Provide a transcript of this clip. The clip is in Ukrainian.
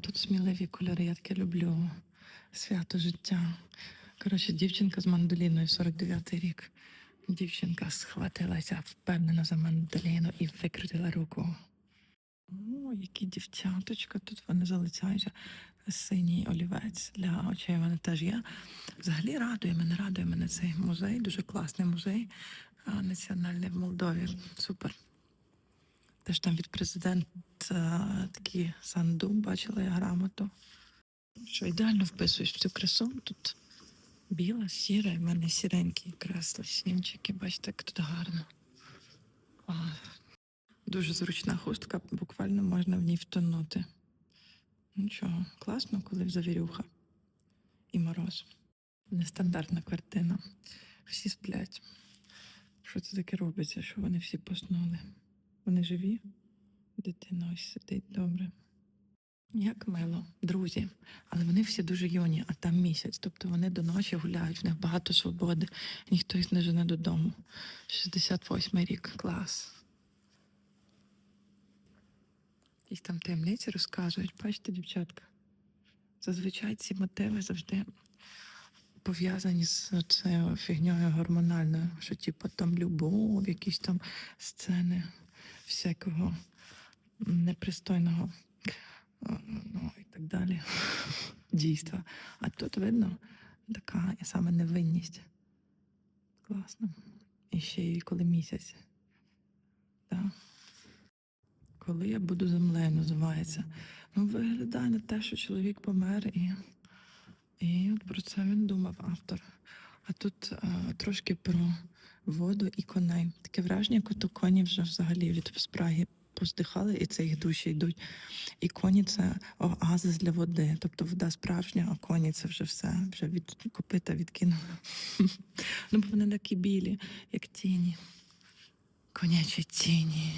Тут сміливі кольори, я таке люблю. Свято життя. Коротше, дівчинка з мандоліною 49-й рік. Дівчинка схватилася впевнено за мандоліну і викрутила руку. О, які дівчаточка, тут вони залицяють синій олівець для очей. Мене теж є. Взагалі радує мене, радує мене цей музей. Дуже класний музей національний в Молдові. Супер. Теж там від президента такі санду, бачила я грамоту. Що ідеально вписуєш в цю красу. Тут біла, сіра, і в мене сіренькі кресла, сімчики. Бачите, як тут гарно. А, дуже зручна хустка, буквально можна в ній втонути. Нічого, класно, коли завірюха і мороз. Нестандартна картина. Всі сплять. Що це таке робиться? Що вони всі поснули? Вони живі? Дитина ось сидить добре. Як мило, друзі. Але вони всі дуже юні, а там місяць. Тобто вони до ночі гуляють, в них багато свободи, ніхто їх не жене додому. 68-й рік, клас. Якісь там таємниці розказують. Бачите, дівчатка. Зазвичай ці мотиви завжди пов'язані з цією фігньою гормональною, що типу там любов, якісь там сцени всякого непристойного е, ну, і так далі. Дійства. А тут видно така саме невинність. Класно. І ще й коли місяць. Так. Коли я буду землею, називається. Ну, виглядає на те, що чоловік помер, і, і от про це він думав автор. А тут е, трошки про воду і коней. Таке враження, як коні вже взагалі від спраги поздихали, і це їх душі йдуть. І коні це оазис для води. Тобто вода справжня, а коні це вже все, вже від копита відкинули. Ну, бо вони такі білі, як тіні. Конячі тіні.